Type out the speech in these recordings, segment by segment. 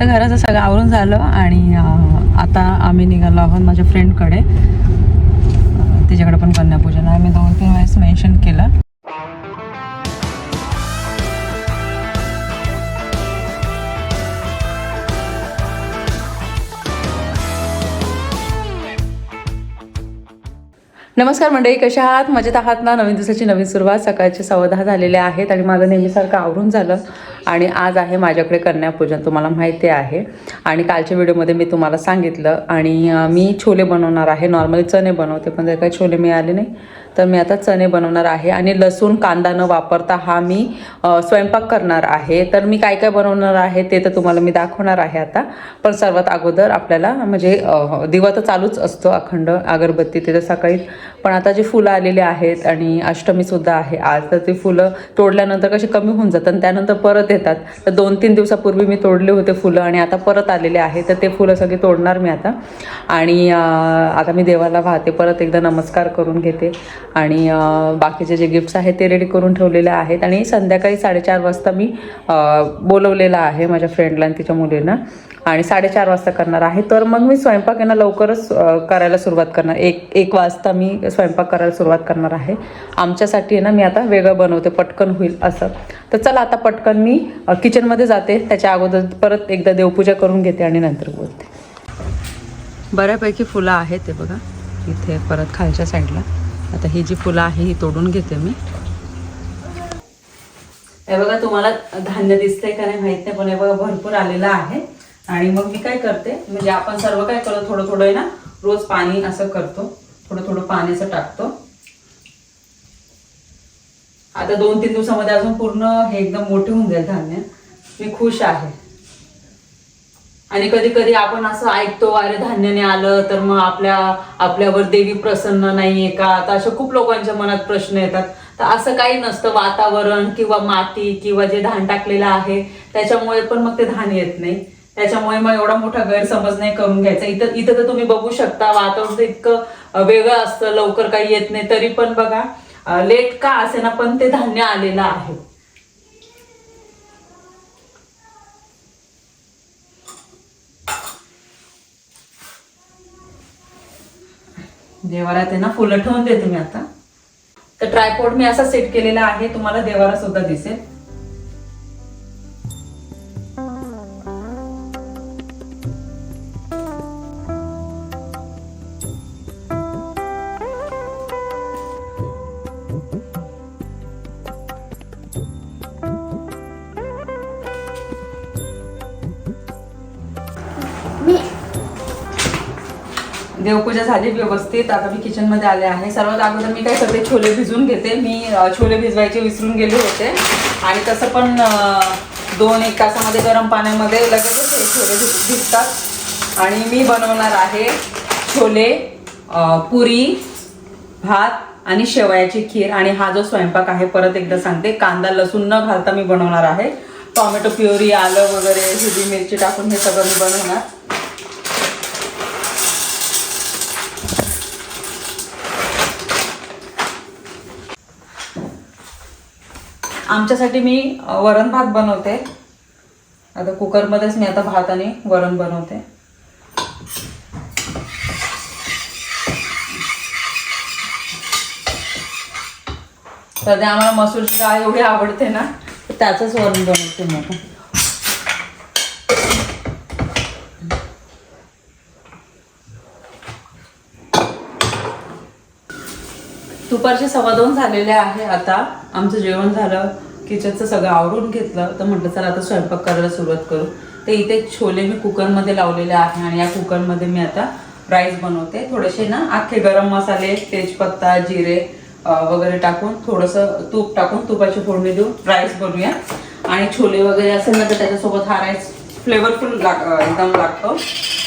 तर घराचं सगळं आवरून झालं आणि आता आम्ही निघालो आहोत माझ्या फ्रेंडकडे. तिच्याकडे पण कन्यापूजन आहे. मी दोन तीन वेळेस मेन्शन केलं. नमस्कार मंडळी कशा आहात? मजेत आहात ना? नवीन दिवसाची नवीन सुरुवात. सकाळचे सव्वा दहा झालेले आहेत आणि माझं नेहमीसारखं आवरून झालं. आणि आज आहे माझ्याकडे कन्यापूजन तुम्हाला माहिती आहे. आणि कालच्या व्हिडिओमध्ये मी तुम्हाला सांगितलं आणि मी छोले बनवणार आहे. नॉर्मली चणे बनवते पण जर काही छोले मिळाले नाही तर मी आता चणे बनवणार आहे. आणि लसूण कांदा न वापरता हा मी स्वयंपाक करणार आहे. तर मी काय काय बनवणार आहे ते तर तुम्हाला मी दाखवणार आहे आता. पण सर्वात अगोदर आपल्याला म्हणजे दिवा तर चालूच असतो अखंड अगरबत्ती ते तर सकाळी पण आता जे फुलं आलेली आहेत आणि अष्टमीसुद्धा आहे आज तर ते फुलं तोडल्यानंतर कशी कमी होऊन जातात आणि त्यानंतर परत येतात तर दोन तीन दिवसापूर्वी मी तोडले होते फुलं आणि आता परत आलेले आहे. तर ते फुलं सगळी तोडणार मी आता. आणि आता मी देवाला वाहते. परत एकदा नमस्कार करून घेते. आणि बाकीचे जे गिफ्ट्स आहेत ते रेडी करून ठेवलेले आहेत. आणि संध्याकाळी साडेचार वाजता मी बोलवलेलं आहे माझ्या फ्रेंडला आणि तिच्या मुलींना. आणि साडेचार वाजता करणार आहे. तर मग मी स्वयंपाक यांना लवकरच करायला सुरुवात करणार. एक एक वाजता मी स्वयंपाक करायला सुरुवात करणार आहे. आमच्यासाठी आहे ना मी आता वेगळं बनवते पटकन होईल असं. तर चला आता पटकन मी किचनमध्ये जाते. त्याच्या अगोदर परत एकदा देवपूजा करून घेते आणि नंतर बोलते. बऱ्यापैकी फुलं आहेत ते बघा. इथे परत खालच्या साईडला. आता ही जी फुलं आहे ही तोडून घेते मी. हे बघा तुम्हाला धान्य दिसतंय का नाही माहीत नाही पण हे बघा भरपूर आलेलं आहे. आणि मग मी काय करते म्हणजे आपण सर्व काय करतो थोडं थोडं आहे ना रोज पाणी असं करतो थोडं थोडं पाणी असं टाकतो. आता दोन तीन दिवसामध्ये अजून पूर्ण हे एकदम मोठे होऊन जाईल धान्य. मी खुश आहे. आणि कधी कधी आपण असं ऐकतो अरे धान्याने आलं तर मग आपल्या आपल्यावर देवी प्रसन्न नाहीये का? आता अशा खूप लोकांच्या मनात प्रश्न येतात. तर असं काही नसतं वातावरण किंवा माती किंवा जे धान टाकलेलं आहे त्याच्यामुळे पण मग ते धान येत नाही. त्याच्यामुळे मग एवढा मोठा गैरसमज नाही करून घ्यायचा. इथं इथं तर तुम्ही बघू शकता वातावरण इतकं वेगळं असतं लवकर काही येत नाही. तरी पण बघा लेट का असे ना पण ते धान्य आलेलं आहे. देवाला ते ना फुलं ठेवून देते मी आता. तर ट्रायपॉड मी असा सेट केलेला आहे तुम्हाला देवाला सुद्धा दिसेल. पूजा झाली व्यवस्थित. आता मी किचनमध्ये आले आहे. सर्वात अगोदर मी काय करते छोले भिजवून घेते. मी छोले भिजवायचे विसरून गेले होते. आणि तसं पण दोन एक तासामध्ये गरम पाण्यामध्ये लगेचच हे छोले भिजतात. आणि मी बनवणार आहे छोले पुरी भात आणि शेवयाची खीर. आणि हा जो स्वयंपाक आहे परत एकदा सांगते. कांदा लसूण न घालता मी बनवणार आहे. टोमॅटो प्युरी आलं वगैरे हिरवी मिरची टाकून हे सगळं मी बनवणार. आमच्यासाठी मी वरण भात बनवते. आता कुकरमध्येच मी आता भात आणि वरण बनवते. सध्या आम्हाला मसूरची डाळ एवढी आवडते ना त्याचंच वरण बनवते मग दुपारचे सव्वा दोन झालेले आहे आता. आमचं जेवण झालं. किचनचं सगळं आवरून घेतलं तर म्हटलं चला आता स्वयंपाक करायला सुरुवात करू. तर इथे छोले मी कुकरमध्ये लावलेले आहे आणि या कुकरमध्ये मी आता राईस बनवते. थोडेसे ना अख्खे गरम मसाले तेजपत्ता जिरे वगैरे टाकून थोडंसं तूप टाकून तुपाची फोडणी देऊन राईस बनवूया. आणि छोले वगैरे असेल ना तर त्याच्यासोबत हा राईस फ्लेवरफुल लाग एकदम लागतो.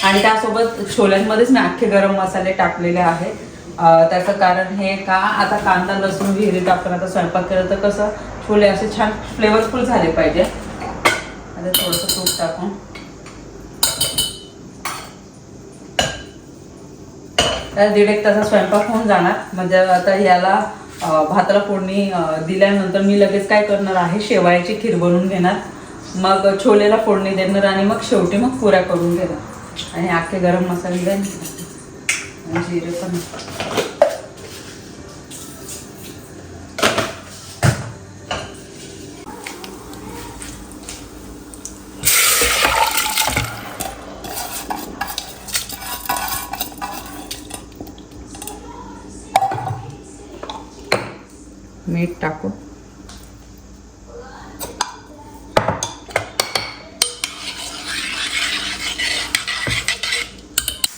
आणि त्यासोबत छोल्यांमध्येच मी अख्खे गरम मसाले टाकलेले आहेत. त्याचं कारण हे का आता कांदा लसूण विहिरीत आपण आता स्वयंपाक केलं तर कसं छोले असे छान फ्लेवरफुल झाले पाहिजे. आता थोडंसं तूप टाकून. तर दीड एक तासात स्वयंपाक होऊन जाणार. म्हणजे आता याला भाताला फोडणी दिल्यानंतर मी लगेच काय करणार आहे शेवायाची खीर बनवून घेणार. मग छोलेला फोडणी देणार आणि मग शेवटी मग पुऱ्या करून घेणार. आणि अख्खे गरम मसाले द्यायला आणि जिरे पण मीठ टाकू.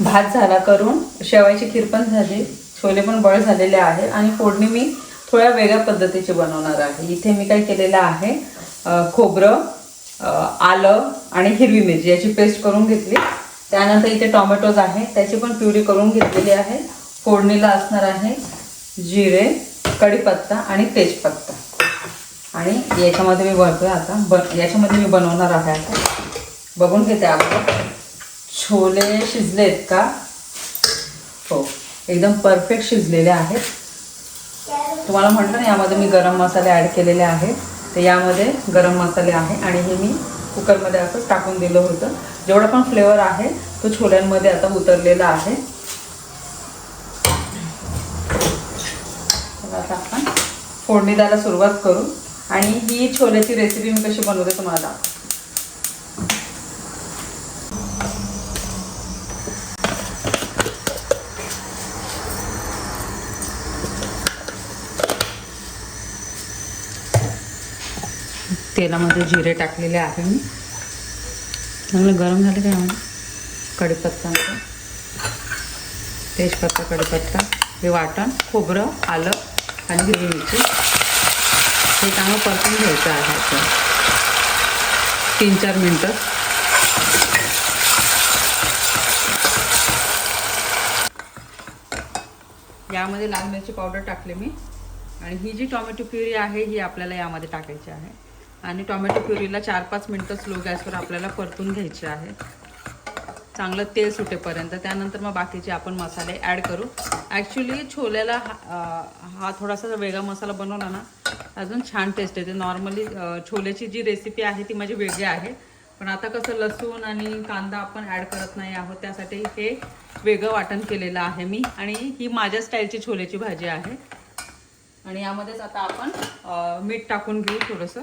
भात झाला करून शेवायची खीर पण झाली छोले पण बळ झालेले आहे आणि फोडणी मी थोड्या वेगळ्या पद्धतीची बनवणार आहे. इथे मी काय केलेलं आहे खोबरं आलं आणि हिरवी मिरची याची पेस्ट करून घेतली. त्यानंतर इथे टोमॅटोज आहे त्याची पण प्युरी करून घेतलेली आहे. फोडणीला असणार आहे जिरे कढीपत्ता आणि तेजपत्ता. आणि याच्यामध्ये मी बनतोय आता बन याच्यामध्ये मी बनवणार आहे आता. बघून घेते अगोदर. छोले शिजलेत का? हो एकदम परफेक्ट शिजलेले आहेत. तुम्हाला म्हटलं ना यामध्ये मी गरम मसाले ॲड केलेले आहेत. तर यामध्ये गरम मसाले आहे आणि हे मी कुकरमध्ये असंच टाकून दिलं होतं. जेवढा पण फ्लेवर आहे तो छोल्यांमध्ये आता उतरलेला आहे. आता आपण फोडणी द्यायला सुरुवात करू. आणि ही छोल्याची रेसिपी मी कशी बनवते तुम्हाला दाखवते. तेलामध्ये जिरे टाकलेले आहे मी. चांगलं गरम झाले का यामध्ये कढीपत्ता. तेजपत्ता कढीपत्ता. हे वाटण खोबरं आलं आणि हिरवी मिरची. हे चांगलं परतून घ्यायचं आहे तीन चार मिनटं. यामध्ये लाल मिरची पावडर टाकले मी. आणि ही जी टोमॅटो प्युरी आहे ही आपल्याला यामध्ये टाकायची आहे. आणि टोमॅटो प्युरीला चार पाच मिनटं स्लो गॅसवर आपल्याला परतून घ्यायचे आहे. चांगलं तेल सुटेपर्यंत. त्यानंतर मग बाकीचे आपण मसाले ॲड करू. ॲक्च्युली छोल्याला हा हा थोडासा वेगळा मसाला बनवला ना अजून छान टेस्ट येते. नॉर्मली छोल्याची जी रेसिपी आहे ती माझी वेगळी आहे. पण आता कसं लसूण आणि कांदा आपण ॲड करत नाही आहोत त्यासाठी हे वेगळं वाटण केलेलं आहे मी. आणि ही माझ्या स्टाईलची छोल्याची भाजी आहे. आणि यामध्येच आता आपण मीठ टाकून घेऊ थोडंसं.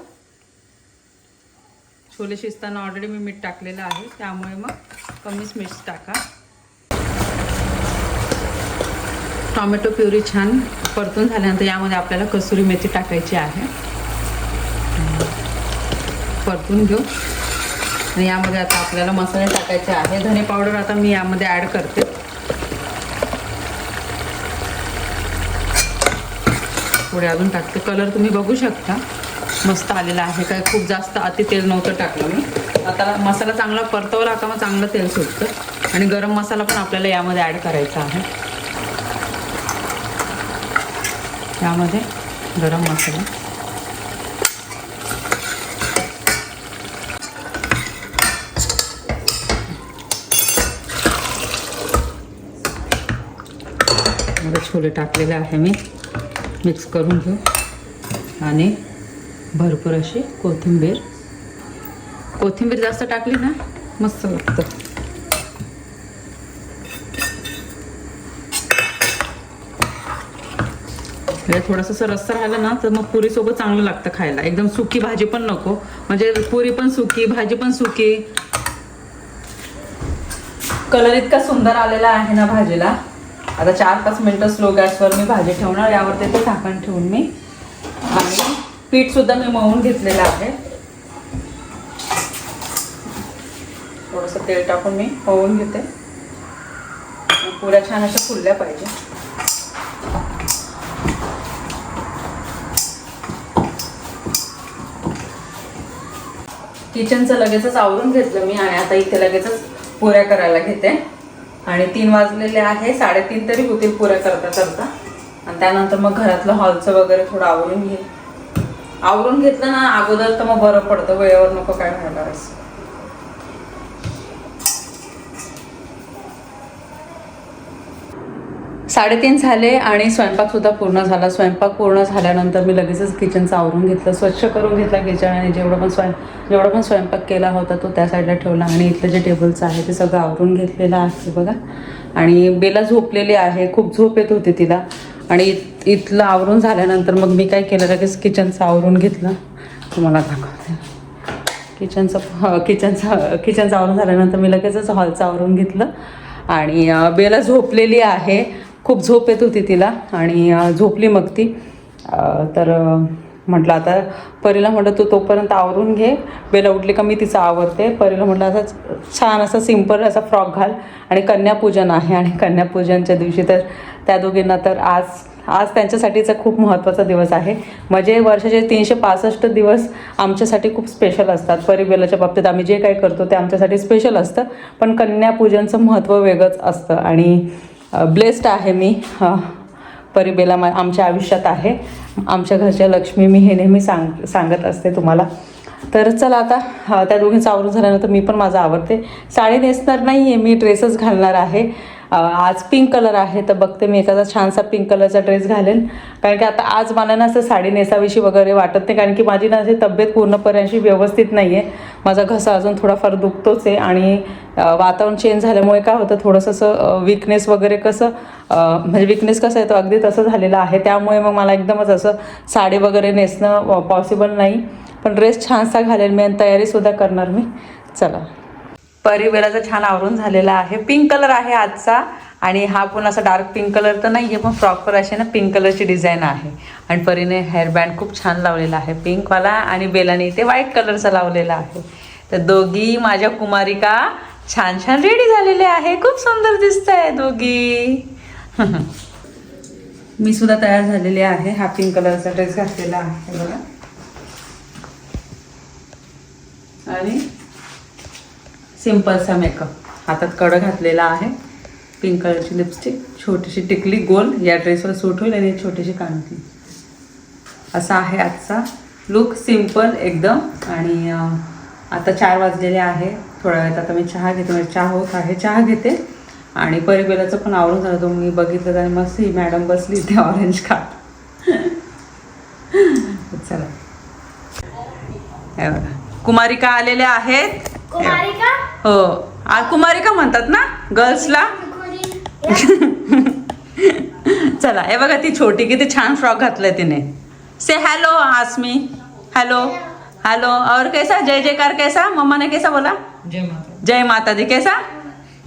छोले शिजताना ऑलरेडी मी मीठ टाकलेलं आहे. त्यामुळे मग कमीच मीठ टाका. टॉमॅटो प्युरी छान परतून झाल्यानंतर यामध्ये आपल्याला कसुरी मेथी टाकायची आहे. परतून घेऊ. आणि यामध्ये आता आपल्याला मसाले टाकायचे आहे. धने पावडर आता मी यामध्ये ॲड करते. थोडे अजून टाकते. कलर तुम्ही बघू शकता. मस्त आलेला आहे. काय खूप जास्त अति तेल नव्हतं टाकलं मी. आता मसाला चांगला परतवला का मग चांगलं तेल सुटतं. आणि गरम मसाला पण आपल्याला यामध्ये ॲड करायचा आहे. यामध्ये गरम मसाला. छोले टाकलेले आहे मी. मिक्स करून घेऊ. आणि भरपूर अशी कोथिंबीर. कोथिंबीर जास्त टाकली ना मस्त लागतं. हे थोडंसं असं रस्सा राहिलं ना तर मग पुरीसोबत चांगलं लागतं खायला. एकदम सुकी भाजी पण नको. म्हणजे पुरी पण सुकी भाजी पण सुकी. कलर इतका सुंदर आलेला आहे ना भाजीला. आता चार पाच मिनटं स्लो गॅसवर मी भाजी ठेवणार यावर ते झाकण ठेवून मी. पीठसुद्धा पीठ सुद्धा मी मळून घेतलेलं आहे. थोडंसं तेल टाकून मी मळून घेते. पुऱ्या छान अशा फुलल्या पाहिजे. किचनचं लगेचच आवरून घेतलं मी आणि आता इथे लगेचच पुऱ्या करायला घेते. आणि तीन वाजलेले आहे साडेतीन तरी होतील पुऱ्या करता करता. आणि त्यानंतर मग घरातलं हॉलचं वगैरे थोडं आवरून घेईल. आवरून घेतलं ना अगोदर तर मग बरं पडतं वेळेवर नको काय म्हणणार असं. साडेतीन झाले आणि स्वयंपाकसुद्धा पूर्ण झाला. स्वयंपाक पूर्ण झाल्यानंतर मी लगेचच किचनचं आवरून घेतलं. स्वच्छ करून घेतला किचन आणि जेवढं पण स्वयं जेवढा पण स्वयंपाक केला होता तो त्या साईडला ठेवला. आणि इथलं जे टेबलचं आहे ते सगळं आवरून घेतलेलं आहे बघा. आणि बेला झोपलेली आहे. खूप झोप येत होती तिला. आणि इत इथलं आवरून झाल्यानंतर मग मी काय केलं लगेच किचनचं आवरून घेतलं. तुम्हाला दाखवते. किचनचं किचनचं किचनचं आवरून झाल्यानंतर मी लगेचच हॉलचं आवरून घेतलं. आणि बेला झोपलेली आहे. खूप झोप येत होती तिला आणि झोपली मग ती. तर म्हटलं आता परीला म्हटलं तू तोपर्यंत आवरून घे. बेला उठली का मी तिचं आवरते. परीला म्हटलं असं छान असा सिंपल असा फ्रॉक घाल. आणि कन्यापूजन आहे आणि कन्यापूजनच्या दिवशी तर त्या दोघींना तर आज आज त्यांच्यासाठीचा खूप महत्त्वाचा दिवस आहे. म्हणजे वर्षाचे तीनशे पासष्ट दिवस आमच्यासाठी खूप स्पेशल असतात. परिबेलाच्या बाबतीत आम्ही जे काही करतो ते आमच्यासाठी स्पेशल असतं. पण कन्यापूजनचं महत्त्व वेगळंच असतं. आणि ब्लेस्ड आहे मी. परिबेला मा आमच्या आयुष्यात आहे. आमच्या घरच्या लक्ष्मी मी हे नेहमी सांग सांगत असते तुम्हाला. तर चला आता त्या दोघींचं आवरून झाल्यानंतर मी पण माझं आवडते साडी नेसणार नाही आहे मी ड्रेसच घालणार आहे. आज पिंक कलर आहे तर बघते मी एखादा छानसा पिंक कलरचा ड्रेस घालेन. कारण की आता आज मला ना असं साडी नेसाविषयी वगैरे वाटत नाही कारण की माझी ना अशी तब्येत पूर्णपर्यंतशी व्यवस्थित नाही आहे माझा घसा अजून थोडाफार दुखतोच आहे आणि वातावरण चेंज झाल्यामुळे काय होतं थोडंसं असं विकनेस वगैरे कसं म्हणजे विकनेस कसं आहे तो अगदी तसं झालेलं आहे. त्यामुळे मग मला एकदमच असं साडी वगैरे नेसणं पॉसिबल नाही. पण ड्रेस छानसा घालेल मी आणि तयारीसुद्धा करणार मी. चला. परिवेलाचा छान आवरून झालेला आहे. पिंक कलर आहे आजचा आणि हा पण असा डार्क पिंक कलर तर नाही आहे पण फ्रॉकवर अशी ना पिंक कलरची डिझाईन आहे. आणि परीने हेअरबँड खूप छान लावलेला आहे पिंकवाला आणि बेलाने ते व्हाईट कलरचा लावलेला आहे. तर दोघी माझ्या कुमारिका छान छान रेडी झालेले आहे. खूप सुंदर दिसत आहे दोघी. मी सुद्धा तयार झालेली आहे. हा पिंक कलरचा ड्रेस घातलेला आहे बघा. आणि सिम्पलचा मेकअप. हातात कडं घातलेला आहे. पिंक कलरची लिपस्टिक छोटीशी टिकली गोल. या ड्रेसवर सूट होईल आणि छोटीशी कांती. असा आहे आजचा लुक सिंपल एकदम. आणि आता चार वाजलेले आहे. थोड्या वेळात आता मी चहा घेते. म्हणजे चहा होत आहे. चहा घेते. आणि परिबेलाचं पण आवरून झालं. तो मी बघितलं आणि मस्त ही मॅडम बसली. ते ऑरेंज खा. चला. कुमारिका आलेल्या आहेत. कुमारिका? हो. आ कुमारिका म्हणतात ना गर्ल्सला? चला हे बघा ती छोटी किती छान फ्रॉक घातलाय तिने. से हॅलो आसमी हॅलो हॅलो और कैसा? जय जयकार कैसा? मम्मा ने कैसा बोला? जय माता जय माता दी. कैसा?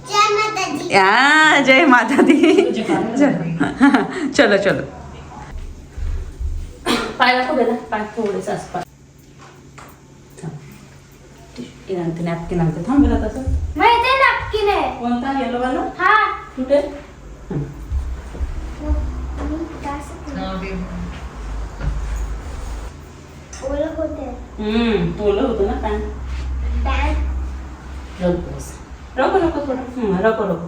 जय माता दी. या जय माता दी. चलो. चलो पाय दाखव बेला पाय थोडेस आसपास. नॅपकिन आणते थांब बेला तसं माहिती आहे नक्की नाही कोणता येलो वाला हा कुठे ओळख होते हम्म तोलं होतं ना पॅन्ट बँक रको रको थोडं हम्म, रको रको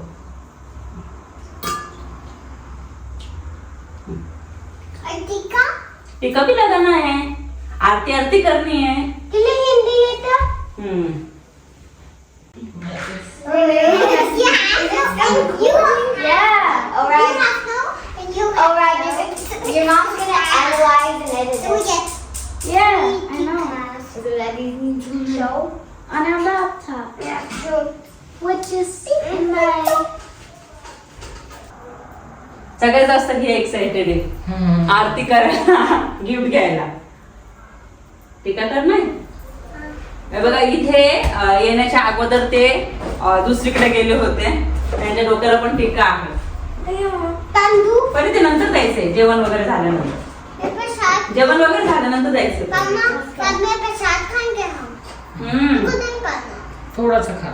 अधिका टीका भी लगाना है आरती आरती करनी है तुला हिंदी येतं हम्म Yeah. Alright. Alright. सगळ्याच जास्त ही एक्साइटेड आहे. आरती करायला गिफ्ट घ्यायला. टीका तर नाही? बघा इथे येण्याच्या अगोदर ते दुसरीकडे गेले होते. त्यांच्या डोक्याला पण टीका आहे. पण ते नंतर द्यायचंय जेवण वगैरे झाल्यानंतर. जेवण वगैरे झाल्यानंतर खाना थोडासा खा.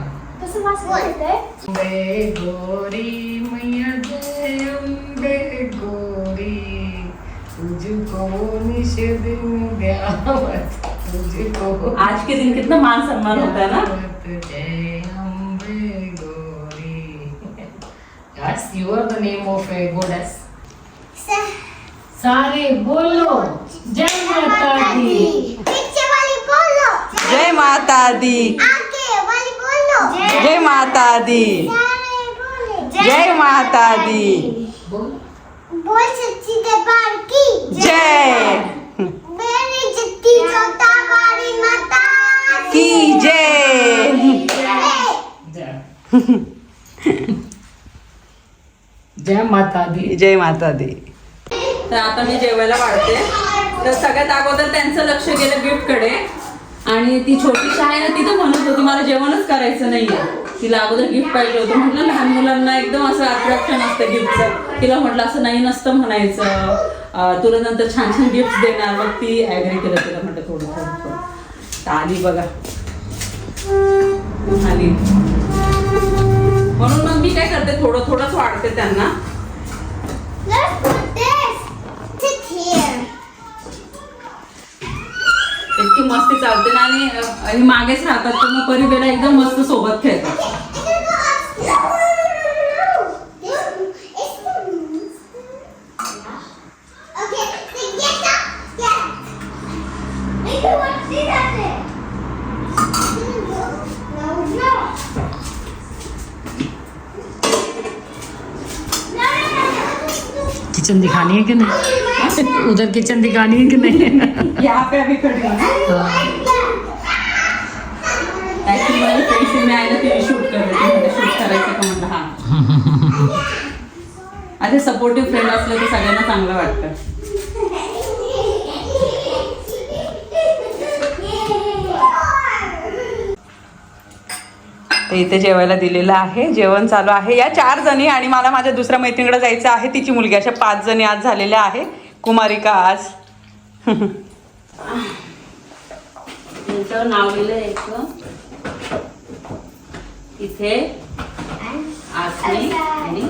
गोरी मैया जय गोरी. तुझको निषेध द्यावत तुझको आज के दिन कितना मान सम्मान होता है ना? Yes, you are the name of a goddess. सारे बोलो। जय माता दी। पीछे वाली बोलो। जय माता दी। आगे वाली बोलो। जय माता दी। सारे बोले। जय माता दी। बोल। बोल सच्ची दरबार की। जय मेरी जिद्दी जोता वाली माता की जय. जय माता दी जय माता दी तर आता मी जेवायला वाढते. तर सगळ्यात अगोदर त्यांचं लक्ष गेलं गिफ्टकडे. आणि ती छोटीशी आहे ना ती तर म्हणत होती मला जेवणच करायचं नाहीये. तिला अगोदर गिफ्ट पाहिजे होतं. म्हटलं लहान मुलांना एकदम असं अट्रॅक्शन असतं गिफ्टचं. तिला म्हटलं असं नाही नसतं म्हणायचं. तुला नंतर छान छान गिफ्ट देणार. मग ती ॲग्री केलं तिला म्हटलं थोडं थोडं आली बघा. आली. म्हणून मग मी काय करते थोडं थोडंच वाढते त्यांना. इतकी मस्ती चालते ना आणि मागेच राहतात तर मग परिवेला एकदम मस्त सोबत खेळतात. किचन दिखानी है कि नहीं? उधर किचन दिखानी है कि नहीं? यहाँ पे अभी खड़ी हूँ। असे सपोर्टिव्ह फ्रेंड असलं तर सगळ्यांना चांगलं वाटतं. तर इथे जेवायला दिलेलं आहे. जेवण चालू आहे. या चार जणी आणि मला माझ्या दुसऱ्या मैत्रिणीकडे जायचं आहे. तिची मुलगी. अशा पाच जणी आज झालेल्या आहे. कुमारिका आज. नाव लिहिलं इथे. आणि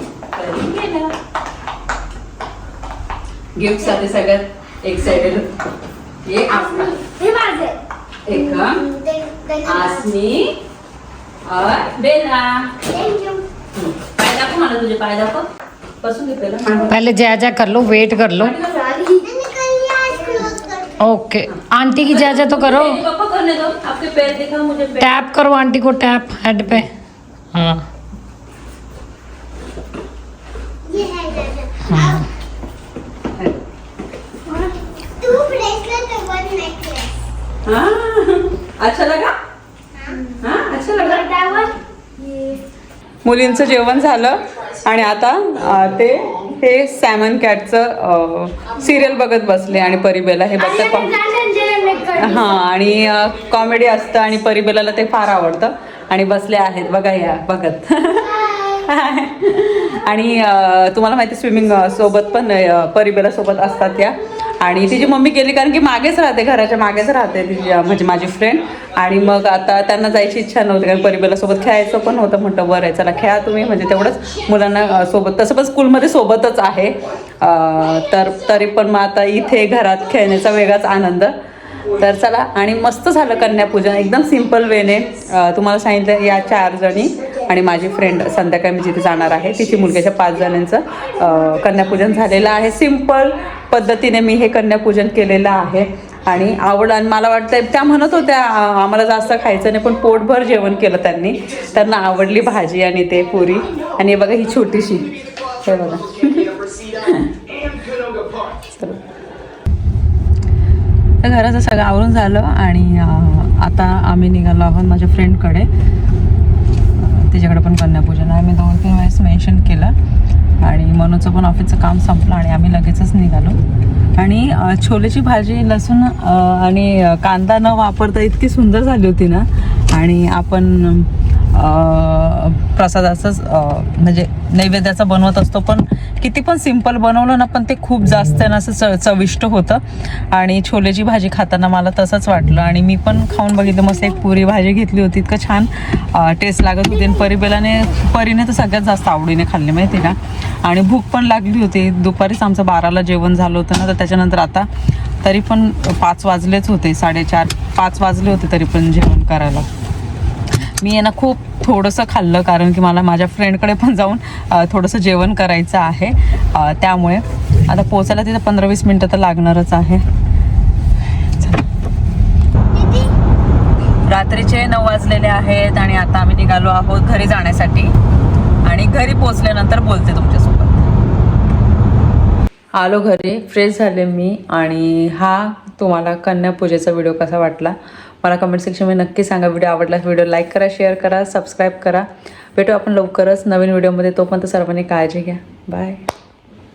गिफ्टसाठी सगळ्यात. एक्साइटेड हे हे माझे. एक आसमी और बेला Thank you. पाय दाखव मला तुझे पाय दाखव बसून घे पहिला पहले जा जा कर लो वेट कर लो। मैंने कल ये eyes close कर दी. ओके आंटी की जा जा तो करो। मेरे पापा करने दो आपके पैर दिखाओ मुझे पैर टैप करो आंटी को टैप हेड पे हाँ ये है जैसे. Two bracelet and one necklace. हाँ, अच्छा लगा हाँ अच्छा लगा Like that one? Yeah. मुलींचं जेवण झालं आणि आता ते हे सॅमन कॅटचं सिरियल बघत बसले आणि परिबेला हे बघतात. हां आणि कॉमेडी असतं आणि परिबेलाला ते फार आवडतं. आणि बसले आहेत. बघा या बघत. आणि तुम्हाला माहिती स्विमिंग सोबत पण परिबेला सोबत असतात या. आणि तिची मम्मी गेली कारण की मागेच राहते घराच्या मागेच राहते तिची म्हणजे माझी फ्रेंड आणि मग आता त्यांना जायची इच्छा नव्हती कारण परिबेला सोबत खेळायचं पण होतं म्हणतं बरं आहे चला खेळा तुम्ही. म्हणजे तेवढंच मुलांना सोबत तसं पण स्कूलमध्ये सोबतच आहे. तर तरी पण मग आता इथे घरात खेळण्याचा वेगळाच आनंद. तर चला आणि मस्त झालं कन्यापूजन एकदम सिंपल वेने तुम्हाला सांगितलं या चार जणी. आणि माझी फ्रेंड संध्याकाळी मी जिथे जाणार आहे तिची मुलग्याच्या पाच जणांचं कन्यापूजन झालेलं आहे. सिंपल पद्धतीने मी हे कन्यापूजन केलेलं आहे. आणि आवड आणि मला वाटतं त्या म्हणत होत्या आम्हाला जास्त खायचं नाही पण पोटभर जेवण केलं त्यांनी. त्यांना आवडली भाजी आणि ते पुरी. आणि हे बघा ही छोटीशी. हे बघा. घराचं सगळं आवरून झालं आणि आता आम्ही निघालो आहोत माझ्या फ्रेंडकडे तिच्याकडे पण कन्यापूजन आहे. मी दोन तीन वेळेस मेन्शन केलं. आणि मनोचं पण ऑफिसचं काम संपलं आणि आम्ही लगेचच निघालो. आणि छोलेची भाजी लसूण आणि कांदा न वापरता इतकी सुंदर झाली होती ना. आणि आपण प्रसादाचंच म्हणजे नैवेद्याचं बनवत असतो पण किती पण सिंपल बनवलं ना पण ते खूप जास्त आहे ना असं च चविष्ट होतं. आणि छोलेची भाजी खाताना मला तसंच वाटलं. आणि मी पण खाऊन बघितलं मस्त एक पुरी भाजी घेतली होती इतकं छान टेस्ट लागत होती. आणि परिबेलाने परीने तर सगळ्यात जास्त आवडीने खाल्ली माहिती का? आणि भूक पण लागली होती. दुपारीच आमचं बाराला जेवण झालं होतं ना तर त्याच्यानंतर आता तरी पण पाच वाजलेच होते साडेचार पाच वाजले होते तरी पण जेवण करायला. मी आहे ना खूप थोडंसं खाल्लं कारण की मला माझ्या फ्रेंडकडे पण जाऊन थोडंसं जेवण करायचं आहे. त्यामुळे आता पोचायला तिथं पंधरा वीस मिनटं तर लागणारच आहे. रात्रीचे नऊ वाजलेले आहेत आणि आता आम्ही निघालो आहोत घरी जाण्यासाठी. आणि घरी पोचल्यानंतर बोलते तुमच्यासोबत. आलो घरी फ्रेश झाले मी आणि हा तुम्हाला कन्यापूजेचा व्हिडिओ कसा वाटला? मला कमेंट सेक्शनमध्ये नक्की सांगा. व्हिडिओ आवडला व्हिडिओ लाईक करा शेअर करा सबस्क्राईब करा. भेटू आपण लवकरच नवीन व्हिडिओमध्ये तोपर्यंत सर्वांनी काळजी घ्या. बाय